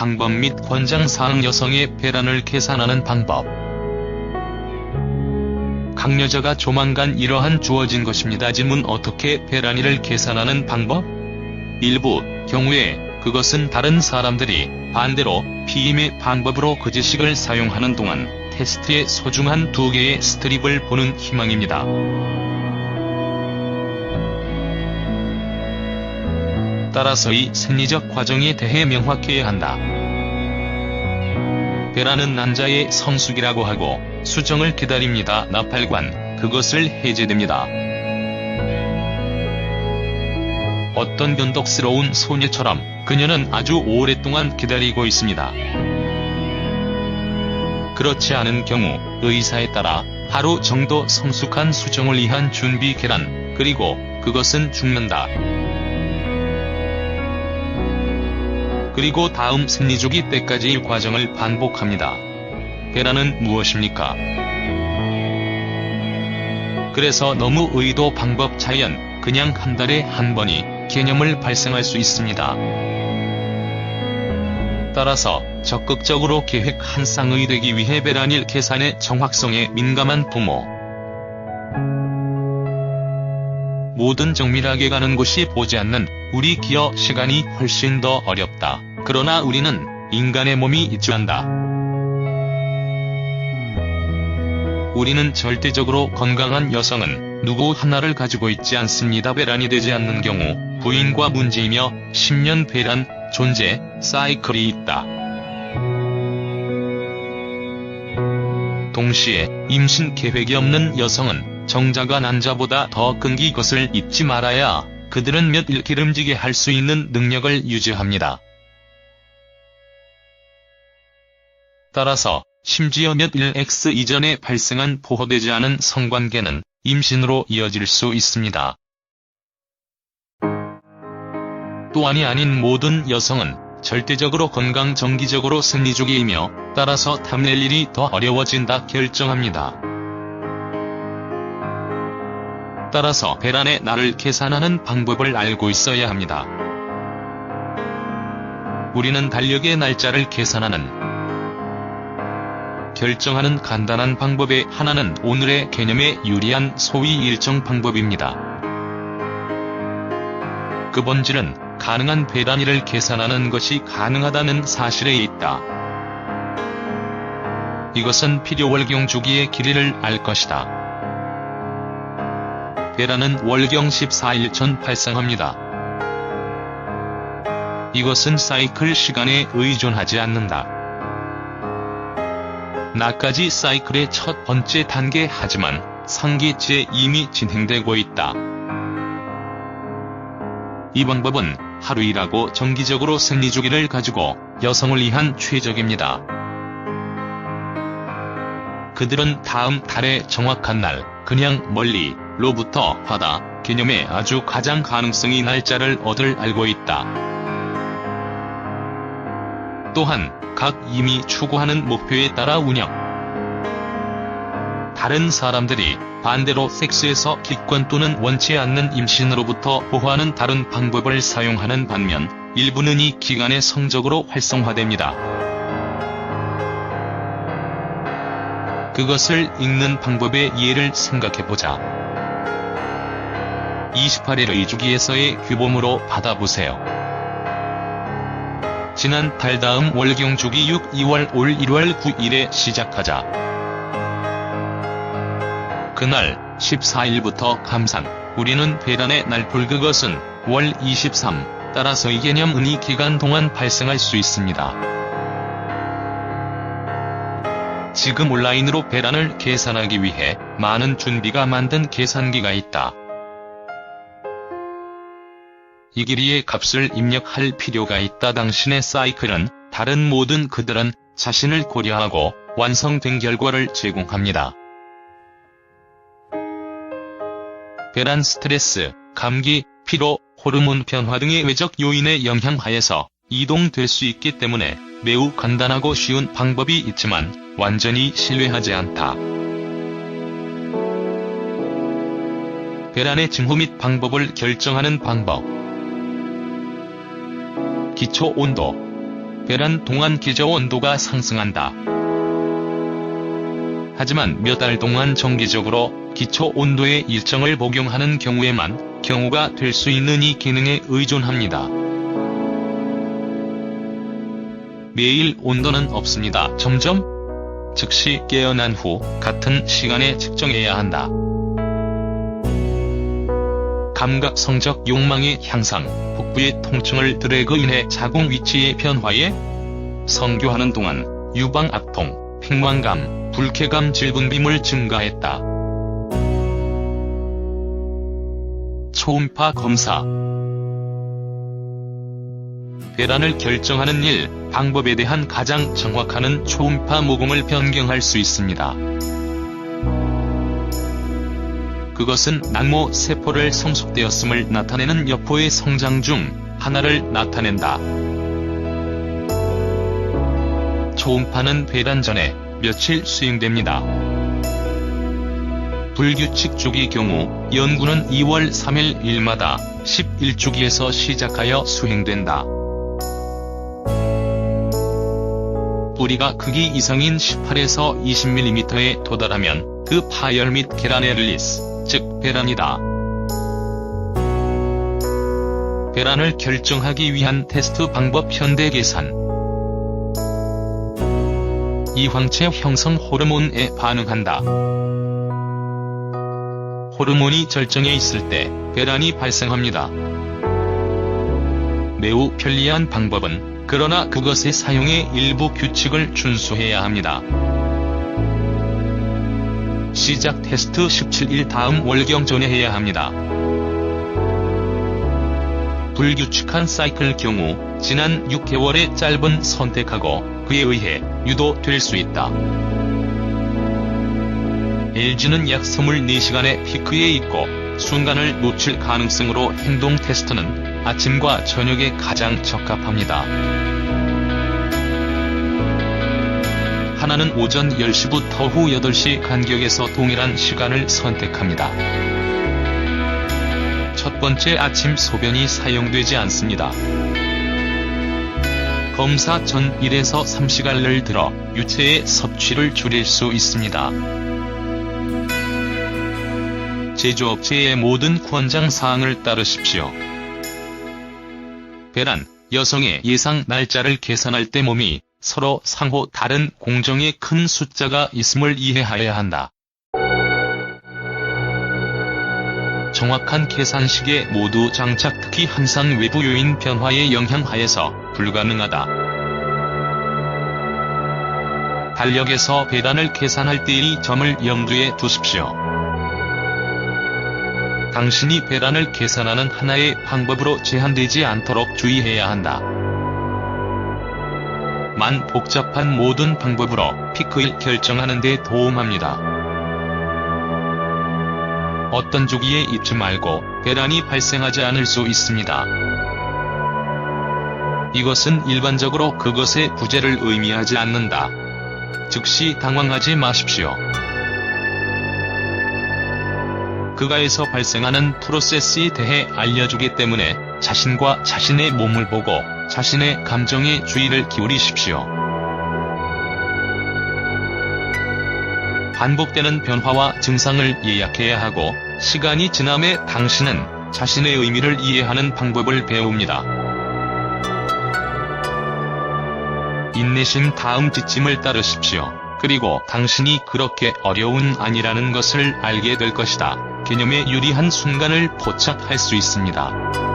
방법 및 권장사항 여성의 배란을 계산하는 방법. 강 여자가 조만간 이러한 주어진 것입니다. 질문 어떻게 배란위를 계산하는 방법? 일부 경우에 그것은 다른 사람들이 반대로 피임의 방법으로 그 지식을 사용하는 동안 테스트의 소중한 두 개의 스트립을 보는 희망입니다. 따라서 이 생리적 과정에 대해 명확해야 한다. 배라는 난자의 성숙이라고 하고 수정을 기다립니다. 나팔관, 그것을 해제됩니다. 어떤 변덕스러운 소녀처럼 그녀는 아주 오랫동안 기다리고 있습니다. 그렇지 않은 경우 의사에 따라 하루 정도 성숙한 수정을 위한 준비 계란, 그리고 그것은 죽는다. 그리고 다음 생리주기 때까지의 과정을 반복합니다. 배란은 무엇입니까? 그래서 너무 의도 방법 자연, 그냥 한 달에 한 번이 개념을 발생할 수 있습니다. 따라서 적극적으로 계획 한 쌍의 되기 위해 배란일 계산의 정확성에 민감한 부모. 모든 정밀하게 가는 곳이 보지 않는 우리 기어 시간이 훨씬 더 어렵다. 그러나 우리는 인간의 몸이 이주한다. 우리는 절대적으로 건강한 여성은 누구 하나를 가지고 있지 않습니다. 배란이 되지 않는 경우 부인과 문제이며 10년 배란 존재 사이클이 있다. 동시에 임신 계획이 없는 여성은 정자가 난자보다 더 끈기 것을 잊지 말아야 그들은 몇 일 기름지게 할 수 있는 능력을 유지합니다. 따라서 심지어 몇 일 X 이전에 발생한 보호되지 않은 성관계는 임신으로 이어질 수 있습니다. 또한이 아닌 모든 여성은 절대적으로 건강 정기적으로 생리주기이며 따라서 탐낼 일이 더 어려워진다 결정합니다. 따라서 배란의 날을 계산하는 방법을 알고 있어야 합니다. 우리는 달력의 날짜를 계산하는 결정하는 간단한 방법의 하나는 오늘의 개념에 유리한 소위 일정 방법입니다. 그 본질은 가능한 배란위를 계산하는 것이 가능하다는 사실에 있다. 이것은 필요월경 주기의 길이를 알 것이다. 배란은 월경 14일 전 발생합니다. 이것은 사이클 시간에 의존하지 않는다. 나까지 사이클의 첫 번째 단계 하지만 상기치에 이미 진행되고 있다. 이 방법은 하루 일하고 정기적으로 생리주기를 가지고 여성을 위한 최적입니다. 그들은 다음 달의 정확한 날, 그냥 멀리, 로부터 하다, 개념에 아주 가장 가능성이 날짜를 얻을 알고 있다. 또한 각 이미 추구하는 목표에 따라 운영. 다른 사람들이 반대로 섹스에서 기권 또는 원치 않는 임신으로부터 보호하는 다른 방법을 사용하는 반면 일부는 이 기간에 성적으로 활성화됩니다. 그것을 읽는 방법의 예를 생각해보자. 28일 의 주기에서의 규범으로 받아보세요. 지난 달 다음 월경 주기 6, 2월 올 1월 9일에 시작하자. 그날 14일부터 감산, 우리는 배란의 날풀 그것은 월 23, 따라서 이 개념 은 이 기간 동안 발생할 수 있습니다. 지금 온라인으로 배란을 계산하기 위해 많은 준비가 만든 계산기가 있다. 이 길이의 값을 입력할 필요가 있다. 당신의 사이클은 다른 모든 그들은 자신을 고려하고 완성된 결과를 제공합니다. 배란 스트레스, 감기, 피로, 호르몬 변화 등의 외적 요인의 영향하에서 이동될 수 있기 때문에 매우 간단하고 쉬운 방법이 있지만 완전히 신뢰하지 않다. 배란의 징후 및 방법을 결정하는 방법 기초 온도 배란 동안 기저 온도가 상승한다. 하지만 몇 달 동안 정기적으로 기초 온도의 일정을 복용하는 경우에만 경우가 될 수 있는 이 기능에 의존합니다. 매일 온도는 없습니다. 점점 즉시 깨어난 후 같은 시간에 측정해야 한다. 감각 성적 욕망의 향상, 복부의 통증을 드래그 인해 자궁 위치의 변화에 성교하는 동안 유방 악통, 팽만감, 불쾌감 질분비물 증가했다. 초음파 검사 배란을 결정하는 일, 방법에 대한 가장 정확한 초음파 모공을 변경할 수 있습니다. 그것은 난모 세포를 성숙되었음을 나타내는 여포의 성장 중 하나를 나타낸다. 초음파는 배란 전에 며칠 수행됩니다. 불규칙 주기 경우 연구는 2월 3일 일마다 11주기에서 시작하여 수행된다. 뿌리가 크기 이상인 18에서 20mm에 도달하면 그 파열 및 계란의 릴리스, 즉 배란이다. 배란을 결정하기 위한 테스트 방법 현대 계산. 이황체 형성 호르몬에 반응한다. 호르몬이 절정해 있을 때 배란이 발생합니다. 매우 편리한 방법은 그러나 그것의 사용에 일부 규칙을 준수해야 합니다. 시작 테스트 17일 다음 월경 전에 해야 합니다. 불규칙한 사이클 경우 지난 6개월의 짧은 선택하고 그에 의해 유도 될 수 있다. LG는 약 24시간의 피크에 있고 순간을 놓칠 가능성으로 행동 테스트는 아침과 저녁에 가장 적합합니다. 하나는 오전 10시부터 후 8시 간격에서 동일한 시간을 선택합니다. 첫 번째 아침 소변이 사용되지 않습니다. 검사 전 1에서 3시간을 들어 유체의 섭취를 줄일 수 있습니다. 제조업체의 모든 권장 사항을 따르십시오. 배란, 여성의 예상 날짜를 계산할 때 몸이 서로 상호 다른 공정의 큰 숫자가 있음을 이해하여야 한다. 정확한 계산식에 모두 장착 특히 항상 외부 요인 변화의 영향 하에서 불가능하다. 달력에서 배란을 계산할 때이 점을 염두에 두십시오. 당신이 배란을 계산하는 하나의 방법으로 제한되지 않도록 주의해야 한다. 만 복잡한 모든 방법으로 피크일 결정하는 데 도움합니다. 어떤 주기에 잊지 말고 배란이 발생하지 않을 수 있습니다. 이것은 일반적으로 그것의 부재를 의미하지 않는다. 즉시 당황하지 마십시오. 그가에서 발생하는 프로세스에 대해 알려주기 때문에 자신과 자신의 몸을 보고 자신의 감정에 주의를 기울이십시오. 반복되는 변화와 증상을 예약해야 하고 시간이 지남에 당신은 자신의 의미를 이해하는 방법을 배웁니다. 인내심 다음 지침을 따르십시오. 그리고 당신이 그렇게 어려운 아니라는 것을 알게 될 것이다. 개념에 유리한 순간을 포착할 수 있습니다.